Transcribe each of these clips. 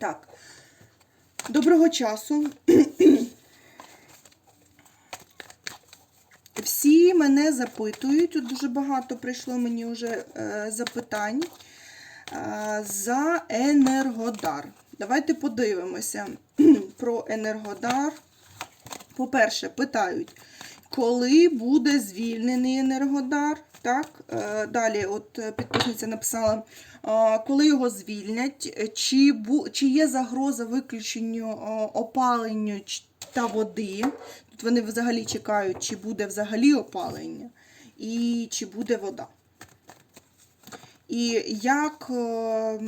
Так, доброго часу. Всі мене запитують, тут дуже багато прийшло мені вже е, запитань е, за Енергодар. Давайте подивимося про Енергодар. По-перше, питають, коли буде звільнений Енергодар? Так, е, далі, от підписниця написала, коли його звільнять, е, чи, чи є загроза виключенню опаленню та води. Тут вони взагалі чекають, чи буде взагалі опалення, і чи буде вода. І як е,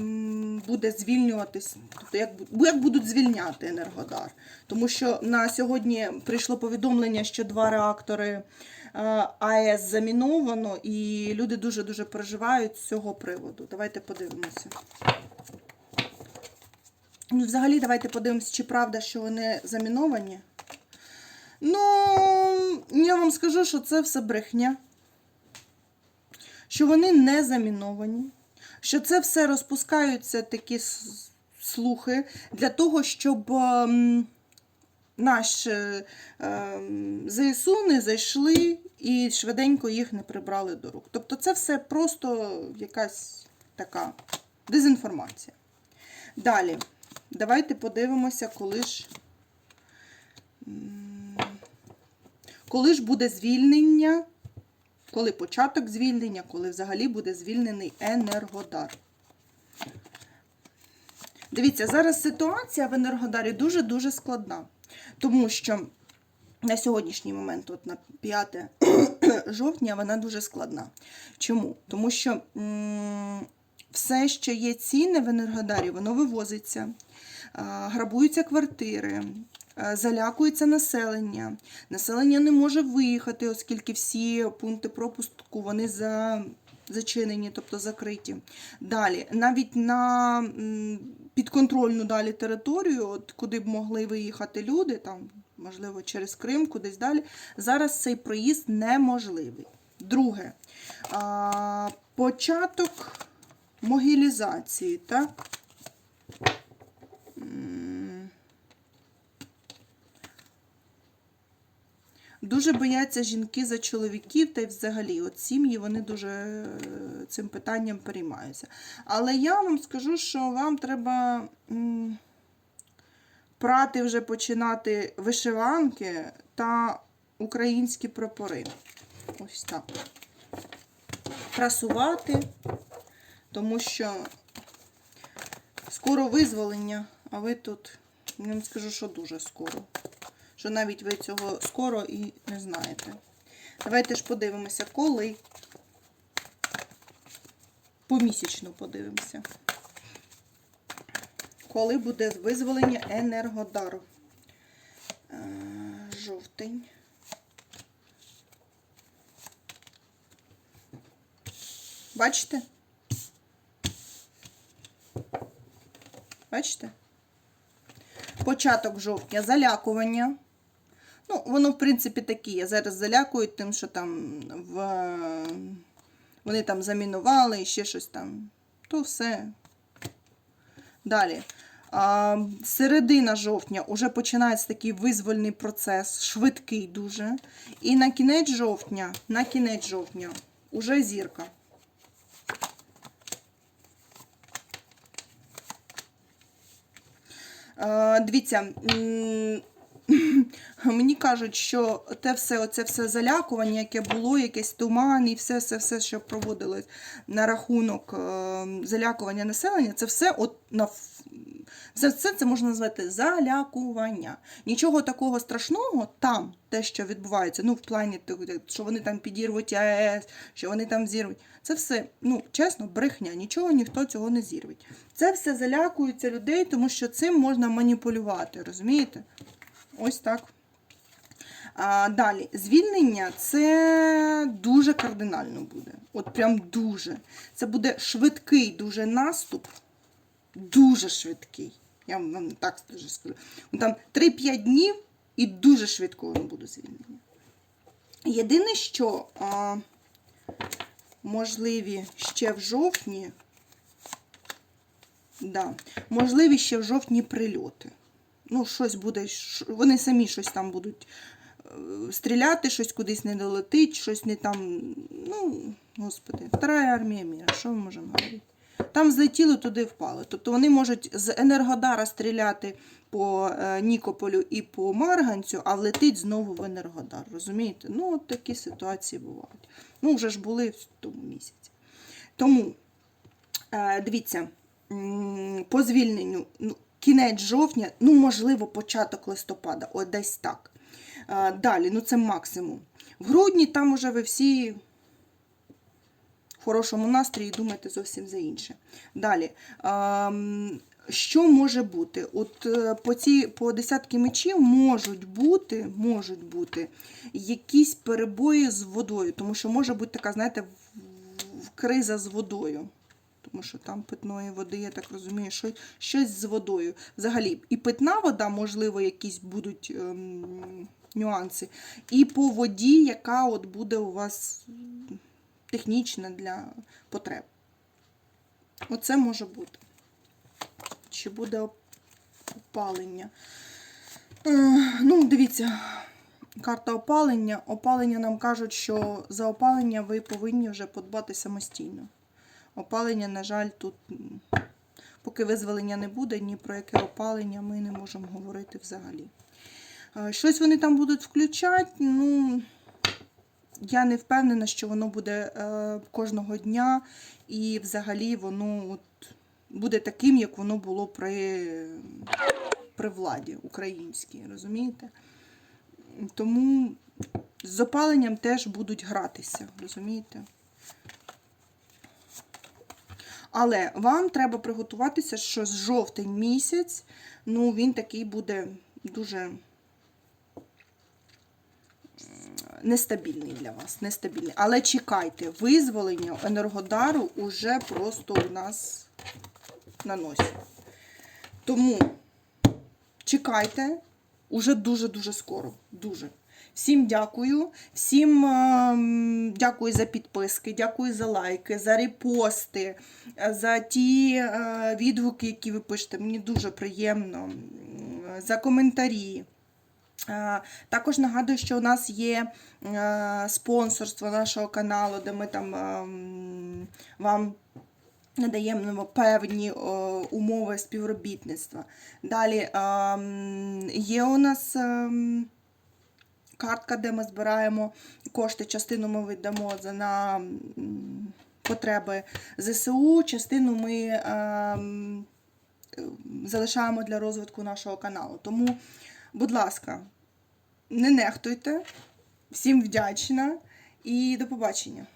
буде звільнюватись, тобто як, як будуть звільняти Енергодар. Тому що на сьогодні прийшло повідомлення, що два реактори е, АЕС заміновано, і люди дуже-дуже переживають з цього приводу. Давайте подивимося. Ну, взагалі, давайте подивимося, чи правда, що вони заміновані. Ну, я вам скажу, що це все брехня що вони не заміновані, що це все розпускаються такі слухи для того, щоб ем, наш е, ем, ЗСУ не зайшли і швиденько їх не прибрали до рук. Тобто це все просто якась така дезінформація. Далі, давайте подивимося, коли ж. Коли ж буде звільнення коли початок звільнення, коли взагалі буде звільнений Енергодар. Дивіться, зараз ситуація в Енергодарі дуже-дуже складна. Тому що на сьогоднішній момент, от на 5 жовтня, вона дуже складна. Чому? Тому що м, все, що є цінне в Енергодарі, воно вивозиться, а, грабуються квартири, залякується населення. Населення не може виїхати, оскільки всі пункти пропуску вони за. Зачинені, тобто закриті. Далі, навіть на підконтрольну далі територію, от куди б могли виїхати люди, там, можливо, через Крим, кудись далі, зараз цей проїзд неможливий. Друге, початок могилізації, так? Дуже бояться жінки за чоловіків та й взагалі, от сім'ї вони дуже е, цим питанням переймаються. Але я вам скажу, що вам треба прати вже починати вишиванки та українські прапори. Ось так. Прасувати, тому що скоро визволення, а ви тут, я вам скажу, що дуже скоро. Що навіть ви цього скоро і не знаєте. Давайте ж подивимося, коли. Помісячно подивимося. Коли буде визволення Енергодару? Е, Жовтень. Бачите? Бачите? Початок жовтня залякування. Ну, воно, в принципі, таке. Я зараз залякують тим, що там в... вони там замінували і ще щось там. То все. Далі. А, середина жовтня вже починається такий визвольний процес, швидкий дуже. І на кінець жовтня, на кінець жовтня уже зірка. Дивіться, мені кажуть, що те все, оце все залякування, яке було, якийсь туман і все, все, все, що проводилось на рахунок е, залякування населення, це все от на все це, це можна назвати залякування. Нічого такого страшного там, те, що відбувається, ну в плані що вони там підірвуть АЕС, що вони там зірвуть. Це все, ну чесно, брехня. Нічого ніхто цього не зірвить. Це все залякується людей, тому що цим можна маніпулювати, розумієте? Ось так. А, далі, звільнення це дуже кардинально буде. От прям дуже. Це буде швидкий дуже наступ. Дуже швидкий. Я вам так дуже скажу. Там 3-5 днів і дуже швидко воно буде звільнення. Єдине, що а, можливі ще в жовтні. Да. Можливі ще в жовтні прильоти. Ну, щось буде, вони самі щось там будуть е, стріляти, щось кудись не долетить, щось не там. Ну, господи, Вторая армія міра, що ми можемо говорити? Там злетіло, туди впало. Тобто вони можуть з Енергодара стріляти по е, Нікополю і по Марганцю, а влетить знову в Енергодар. Розумієте? Ну, от такі ситуації бувають. Ну, вже ж були в тому місяці. Тому, е, дивіться, по звільненню, ну, кінець жовтня, ну, можливо, початок листопада, от десь так. Далі, ну це максимум. В грудні там уже ви всі в хорошому настрої думаєте зовсім за інше. Далі. ем, Що може бути? От е, по ці по десятки мечів можуть бути, можуть бути якісь перебої з водою, тому що може бути така, знаєте, криза з водою. Тому що там питної води, я так розумію, що, щось з водою. Взагалі, і питна вода, можливо, якісь будуть ем, нюанси. І по воді, яка от буде у вас технічна для потреб. Оце може бути. Чи буде опалення? Е, ну, дивіться, карта опалення. Опалення нам кажуть, що за опалення ви повинні вже подбати самостійно. Опалення, на жаль, тут, поки визволення не буде, ні про яке опалення ми не можемо говорити взагалі. Щось вони там будуть включати, ну, я не впевнена, що воно буде е, кожного дня, і взагалі воно от, буде таким, як воно було при, при владі українській, розумієте? Тому з опаленням теж будуть гратися, розумієте? Але вам треба приготуватися, що з жовтень місяць, ну, він такий буде дуже нестабільний для вас. Нестабільний. Але чекайте, визволення енергодару уже просто у нас на носі. Тому чекайте уже дуже-дуже скоро. Дуже. Всім дякую. Всім ем, дякую за підписки, дякую за лайки, за репости, е, за ті е, відгуки, які ви пишете. Мені дуже приємно. За коментарі. Е, Також нагадую, що у нас є е, спонсорство нашого каналу, де ми там вам надаємо певні е, умови співробітництва. Далі є у нас картка, де ми збираємо кошти. Частину ми віддамо на потреби ЗСУ, частину ми ем, залишаємо для розвитку нашого каналу. Тому, будь ласка, не нехтуйте. Всім вдячна і до побачення.